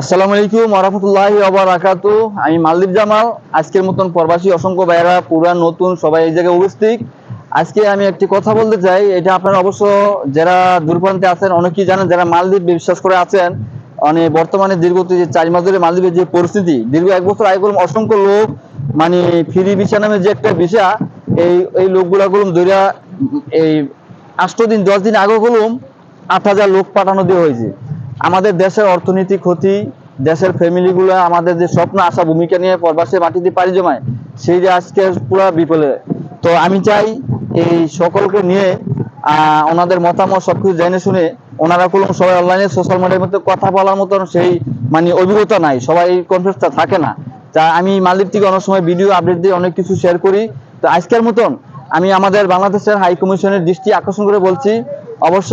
আসসালামু আলাইকুম আমি জামাল, আজকের মতন প্রবাসী অসংখ্য নতুন সবাই এই জায়গায় উপস্থিত। আজকে আমি একটি কথা বলতে চাই, এটা আপনারা অবশ্য যারা দূরপ্রান্তে আছেন অনেকেই জানেন, যারা মালদ্বীপ বিশ্বাস করে আছেন মানে বর্তমানে দীর্ঘ যে চার মাস ধরে মালদ্বীপের যে পরিস্থিতি, দীর্ঘ এক বছর আগে করলাম অসংখ্য লোক মানে ফ্রি ভিসা নামে যে একটা ভিসা, এই এই লোকগুলা গুলো ধরিয়া এই আষ্ট দিন, দশ দিন আগে গেলুম আট হাজার লোক পাঠানো দিয়ে হয়েছে। আমাদের দেশের অর্থনৈতিক ক্ষতি, দেশের ফ্যামিলিগুলো আমাদের যে স্বপ্ন, আশা, ভূমিকা নিয়ে প্রবাসে মাটিতে পাড়ি জমায়, সেই যে আজকে পুরো বিপলে তো আমি চাই এই সকলকে নিয়ে ওনাদের মতামত সবকিছু জেনে শুনে, ওনারা কোনো সবাই অনলাইনে সোশ্যাল মিডিয়ার মধ্যে কথা বলার মতন সেই মানে অভিজ্ঞতা নাই, সবাই কনফিডেন্সটা থাকে না। তা আমি মালদ্বীপ থেকে অনেক সময় ভিডিও আপডেট দিয়ে অনেক কিছু শেয়ার করি। তো আজকের মতন আমি আমাদের বাংলাদেশের হাই কমিশনের দৃষ্টি আকর্ষণ করে বলছি, অবশ্য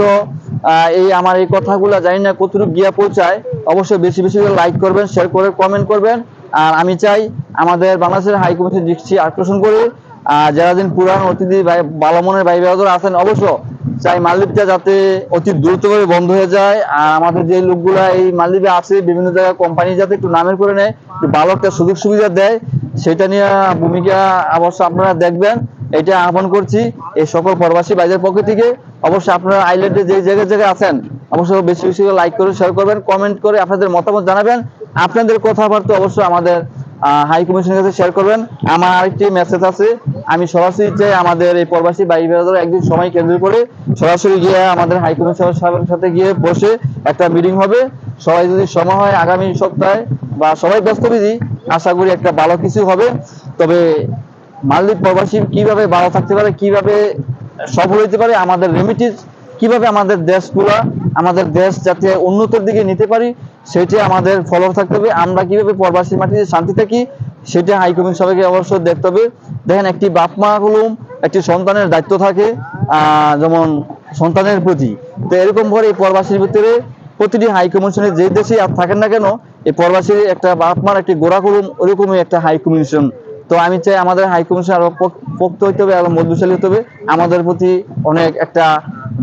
এই আমার এই কথাগুলো জানি না কতটুকু গিয়া পৌঁছায়। অবশ্যই বেশি বেশি করে লাইক করবেন শেয়ার করে কমেন্ট করবেন। আর আমি চাই আমাদের বাংলাদেশের হাই কমিশনের দৃষ্টি আকর্ষণ করে আহ, যারা দিন পুরান অতিথি ভালো মনের ভাই বেড়াদর আছেন অবশ্য চাই মালদ্বীপটা যাতে অতি দ্রুত করে বন্ধ হয়ে যায়। আর আমাদের যে লোকগুলা এই মালদ্বীপে আছে বিভিন্ন জায়গায় কোম্পানি যাতে একটু নামের করে নেয় একটু ভালো একটা সুযোগ সুবিধা দেয় সেটা নিয়ে ভূমিকা অবশ্য আপনারা দেখবেন। এটা আহ্বান করছি এই সকল প্রবাসী বাইরের পক্ষ থেকে। অবশ্যই আপনারা আইল্যান্ডে যে জায়গায় জায়গায় আছেন, অবশ্যই বেশি বেশি লাইক করে শেয়ার করবেন কমেন্ট করে আপনাদের মতামত জানাবেন। আপনাদের কথাবার্তা অবশ্যই আমাদের হাই কমিশনের কাছে শেয়ার করবেন। আমার আরেকটি মেসেজ আছে, আমি সরাসরি চাই আমাদের এই প্রবাসী ভাই বোনেরা একদিন সময় কেন্দ্র করে সরাসরি গিয়ে আমাদের হাই কমিশনার সাহেবের সাথে গিয়ে বসে একটা মিটিং হবে। সবাই যদি সময় হয় আগামী সপ্তাহে বা সবাই ব্যস্ত বিধি, আশা করি একটা ভালো কিছু হবে। তবে মালদ্বীপ প্রবাসী কীভাবে ভালো থাকতে পারে, কীভাবে সফল হতে পারে, আমাদের রেমিটিস কীভাবে আমাদের দেশগুলা, আমাদের দেশ যাতে উন্নতির দিকে নিতে পারি, সেটা আমাদের ফলো থাকতে হবে। আমরা কীভাবে প্রবাসী মাটিতে শান্তি থাকি, সেটা হাইকমিশন সবাইকে অবশ্যই দেখতে হবে। দেখেন, একটি বাপ মা হলুম একটি সন্তানের দায়িত্ব থাকে যেমন সন্তানের প্রতি। তো এরকম করে এই প্রবাসীর ভিতরে প্রতিটি হাই কমিশনে যে দেশে আর থাকেন না কেন, এই প্রবাসী একটা বাপ মার একটি গোড়া করুম ওরকমই একটা হাই কমিশন তো আমি চাই আমাদের হাই কমিশন আরও পোক- পোক্ত হইতে হবে, আরও মধ্যশালী হতে হবে। আমাদের প্রতি অনেক একটা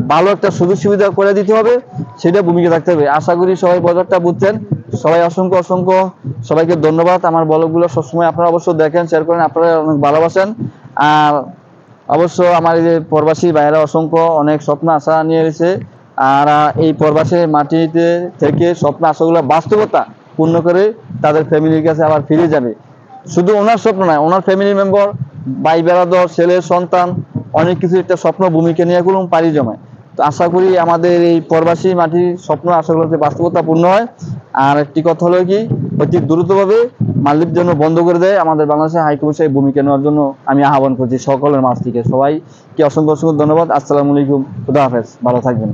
ভালো একটা সুযোগ সুবিধা করে দিতে হবে, সেটা ভূমিকা থাকতে হবে। আশা করি সবাই বাজারটা বুঝছেন। সবাই অসংখ্য অসংখ্য সবাইকে ধন্যবাদ। আমার ব্লগগুলো সবসময় আপনারা অবশ্য দেখেন শেয়ার করেন, আপনারা অনেক ভালোবাসেন। আর অবশ্য আমার এই যে প্রবাসী বাইরে অসংখ্য অনেক স্বপ্ন, আশা নিয়ে এসেছে। আর এই প্রবাসী মাটিতে থেকে স্বপ্ন, আশাগুলো বাস্তবতা পূর্ণ করে তাদের ফ্যামিলির কাছে আবার ফিরে যাবে। শুধু ওনার স্বপ্ন নয় ওনার ফ্যামিলি মেম্বার ভাই বেড়াদর, ছেলে, সন্তান, অনেক কিছু একটা স্বপ্ন ভূমিকা নিয়ে গুলো পাড়ি জমায়। তো আশা করি আমাদের এই প্রবাসী মাটির স্বপ্ন আশাগুলো যে বাস্তবতা পূর্ণ হয়। আর একটি কথা হলো কি, অতি দ্রুতভাবে মালদ্বীপ জন্য বন্ধ করে দেয়, আমাদের বাংলাদেশের হাইকমিশনের ভূমিকা নেওয়ার জন্য আমি আহ্বান করছি সকলের মাছ থেকে। সবাই কি অসংখ্য অসংখ্য ধন্যবাদ। আসসালামু আলাইকুম। খুদা হাফেজ। ভালো থাকবেন।